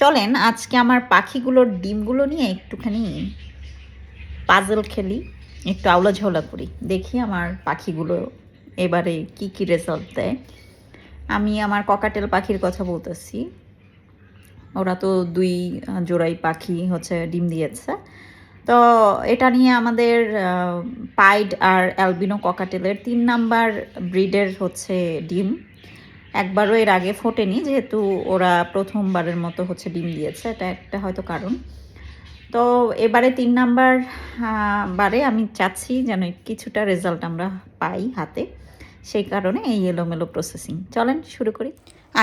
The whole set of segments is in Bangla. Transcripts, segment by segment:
চলেন, আজকে আমার পাখিগুলোর ডিমগুলো নিয়ে একটুখানি পাজল খেলি, একটু আওলা ঝোলা করি। দেখি আমার পাখিগুলো এবারে কি কি রেজাল্ট দেয়। আমি আমার ককাটেল পাখির কথা বলতেছি। ওরা তো দুই জোড়াই পাখি হচ্ছে ডিম দিয়েছে। তো এটা নিয়ে আমাদের পাইড আর অ্যালবিনো ককাটেলের তিন নাম্বার ব্রিডের হচ্ছে ডিম। একবারও এর আগে ফোটেনি, যেহেতু ওরা প্রথমবারের মতো হচ্ছে ডিম দিয়েছে, এটা একটা হয়তো কারণ। তো এবারে তিন নাম্বার বারে আমি চাচ্ছি যেন কিছুটা রেজাল্ট আমরা পাই হাতে। সেই কারণে এই এলোমেলো প্রসেসিং চলেন শুরু করি।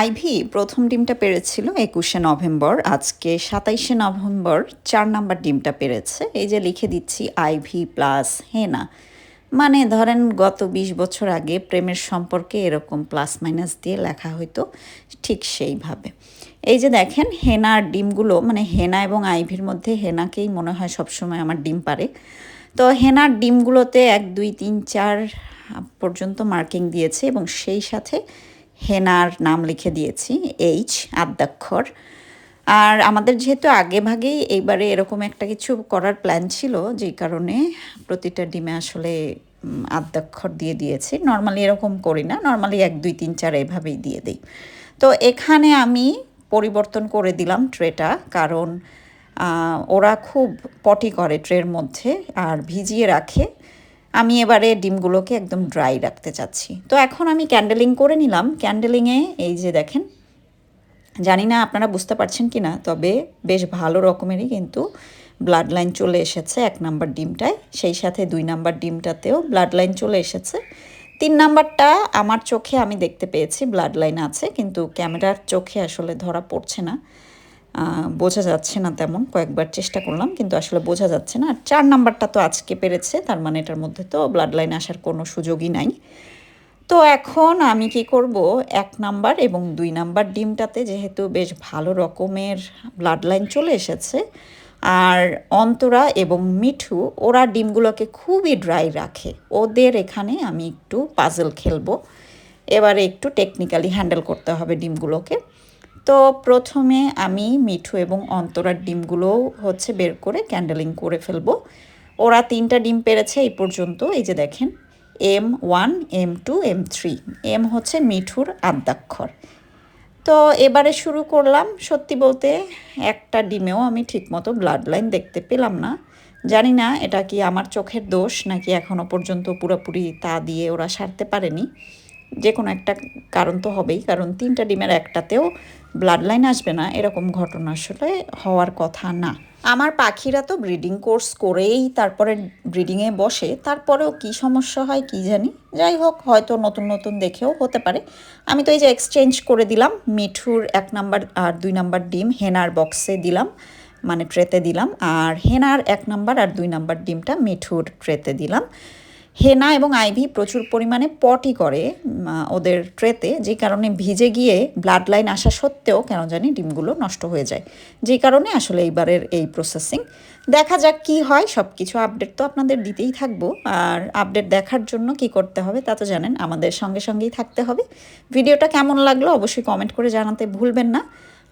আইভি প্রথম ডিমটা পেরেছিল একুশে নভেম্বর, আজকে সাতাইশে নভেম্বর চার নাম্বার ডিমটা পেরেছে। এই যে লিখে দিচ্ছি আইভি প্লাস হেনা। মানে ধরেন গত বিশ বছর আগে প্রেমের সম্পর্কে এরকম প্লাস মাইনাস দিয়ে লেখা হইতো ঠিক সেইভাবে। এই যে দেখেন হেনার ডিমগুলো মানে হেনা এবং আইভির মধ্যে হেনাকেই মনে হয় সবসময় আমার ডিম পারে তো হেনার ডিমগুলোতে এক, দুই, তিন, চার পর্যন্ত মার্কিং দিয়েছে এবং সেই সাথে হেনার নাম লিখে দিয়েছি এইচ আদ্যাক্ষর। আর আমাদের যেহেতু আগে ভাগেই এইবারে এরকম একটা কিছু করার প্ল্যান ছিল, যেই কারণে প্রতিটা ডিমে আসলে আদ্যাক্ষর দিয়ে দিয়েছি। নর্মালি এরকম করি না নর্মালি এক, দুই, তিন, চার এভাবেই দিয়ে দিই। তো এখানে আমি পরিবর্তন করে দিলাম ট্রেটা কারণ ওরা খুব পটি করে ট্রের মধ্যে আর ভিজিয়ে রাখে। আমি এবারে ডিমগুলোকে একদম ড্রাই রাখতে চাচ্ছি। তো এখন আমি ক্যান্ডেলিং করে নিলাম। ক্যান্ডেলিংয়ে এই যে দেখেন জানি না আপনারা বুঝতে পারছেন কি না তবে বেশ ভালো রকমেরই কিন্তু ব্লাড লাইন চলে এসেছে এক নাম্বার ডিমটায়। সেই সাথে দুই নাম্বার ডিমটাতেও ব্লাড লাইন চলে এসেছে। তিন নাম্বারটা আমার চোখে আমি দেখতে পেয়েছি ব্লাড লাইন আছে, কিন্তু ক্যামেরার চোখে আসলে ধরা পড়ছে না। বোঝা যাচ্ছে না তেমন, কয়েকবার চেষ্টা করলাম, কিন্তু আসলে বোঝা যাচ্ছে না। আর চার নাম্বারটা তো আজকে পেরেছে, তার মানে এটার মধ্যে তো ব্লাড লাইন আসার কোনো সুযোগই নাই। তো এখন আমি কি করব? এক নাম্বার এবং দুই নাম্বার ডিমটাতে যেহেতু বেশ ভালো রকমের ব্লাড লাইন চলে এসেছে, আর অন্তরা এবং মিঠু ওরা ডিমগুলোকে খুবই ড্রাই রাখে। ওদের এখানে আমি একটু পাজল খেলব। এবারে একটু টেকনিক্যালি হ্যান্ডেল করতে হবে ডিমগুলোকে। তো প্রথমে আমি মিঠু এবং অন্তরার ডিমগুলো হচ্ছে বের করে ক্যান্ডেলিং করে ফেলব। ওরা তিনটা ডিম পেরেছে এই পর্যন্ত। এই যে দেখেন M one M two M three M হচ্ছে মিঠুর আদ্যাক্ষর। তো এবারে শুরু করলাম। সত্যি বলতে একটা ডিমেও আমি ঠিকমতো ব্লাড লাইন দেখতে পেলাম না। জানি না এটা কি আমার চোখের দোষ নাকি এখনও পর্যন্ত পুরোপুরি তা দিয়ে ওরা সারতে পারেনি। যে কোনো একটা কারণ তো হবেই, কারণ তিনটা ডিমের একটাতেও ব্লাড লাইন আসবে না, এরকম ঘটনা আসলে হওয়ার কথা না। আমার পাখিরা তো ব্রিডিং কোর্স করেই তারপরে ব্রিডিংয়ে বসে, তারপরেও কি সমস্যা হয় কি জানি? যাই হোক, হয়তো নতুন নতুন দেখেও হতে পারে। আমি তো এই যে এক্সচেঞ্জ করে দিলাম, মিঠুর এক নাম্বার আর দুই নাম্বার ডিম হেনার বক্সে দিলাম মানে ট্রেতে দিলাম, আর হেনার এক নাম্বার আর দুই নাম্বার ডিমটা মিঠুর ট্রেতে দিলাম। হেনা এবং আইভি প্রচুর পরিমাণে পটি করে ওদের ট্রেতে, যে কারণে ভিজে গিয়ে ব্লাড লাইন আসা সত্ত্বেও কেন জানি ডিমগুলো নষ্ট হয়ে যায়। যে কারণে আসলে এইবারের এই প্রসেসিং দেখা যাক কি হয় সব কিছু আপডেট তো আপনাদের দিতেই থাকব। আর আপডেট দেখার জন্য কি করতে হবে তা তো জানেন, আমাদের সঙ্গে সঙ্গেই থাকতে হবে। ভিডিওটা কেমন লাগল অবশ্যই কমেন্ট করে জানাতে ভুলবেন না।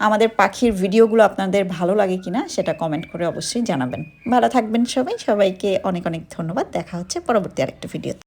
আমাদের পাখির ভিডিওগুলো আপনাদের ভালো লাগে কিনা সেটা কমেন্ট করে অবশ্যই জানাবেন। ভালো থাকবেন সবাই। সবাইকে অনেক অনেক ধন্যবাদ। দেখা হচ্ছে পরবর্তী আরেকটা ভিডিও